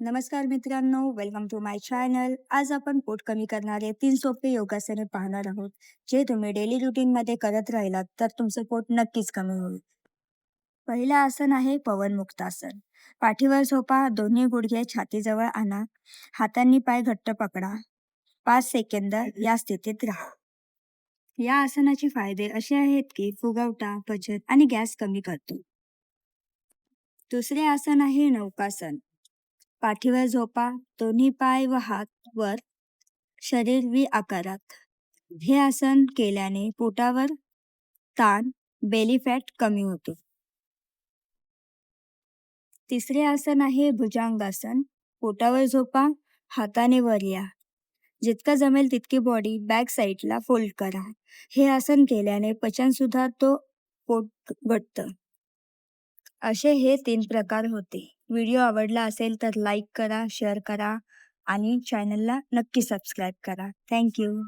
नमस्कार मित्रांनो welcome to my channel आज आपण पोट कमी करणारे तीन सोपे योगासने पाहणार आहोत. जे तुम्ही डेली रुटीन मध्ये करत राहिलात तर तुमचं पोट नक्कीच कमी होईल. पहिलं आसन आहे पवनमुक्तासन पाठीवर झोपा दोन्ही गुडघे छातीजवळ आणा. हातांनी पाय घट्ट पकडा. पाच सेकंद या स्थितीत राहा. या आसनाचे फायदे असे आहेत की फुगवटा पचन आणि गॅस कमी करतो. दुसरे आसन आहे नौकासन. पाठीवर झोपा दोन्ही पाय व हात वर शरीर वी आकारात. हे आसन केल्याने पोटावर ताण बेली फॅट कमी होतो. तिसरे आसन आहे भुजांगासन. पोटावर झोपा हाताने वर या. जितका जमेल तितकी बॉडी बॅक साईडला फोल्ड करा. हे आसन केल्याने पचन सुधारतो पोट घटतं. असे हे तीन प्रकार होते. व्हिडिओ आवडला असेल तर लाईक करा शेअर करा आणि चॅनलला नक्की सबस्क्राईब करा. थँक्यू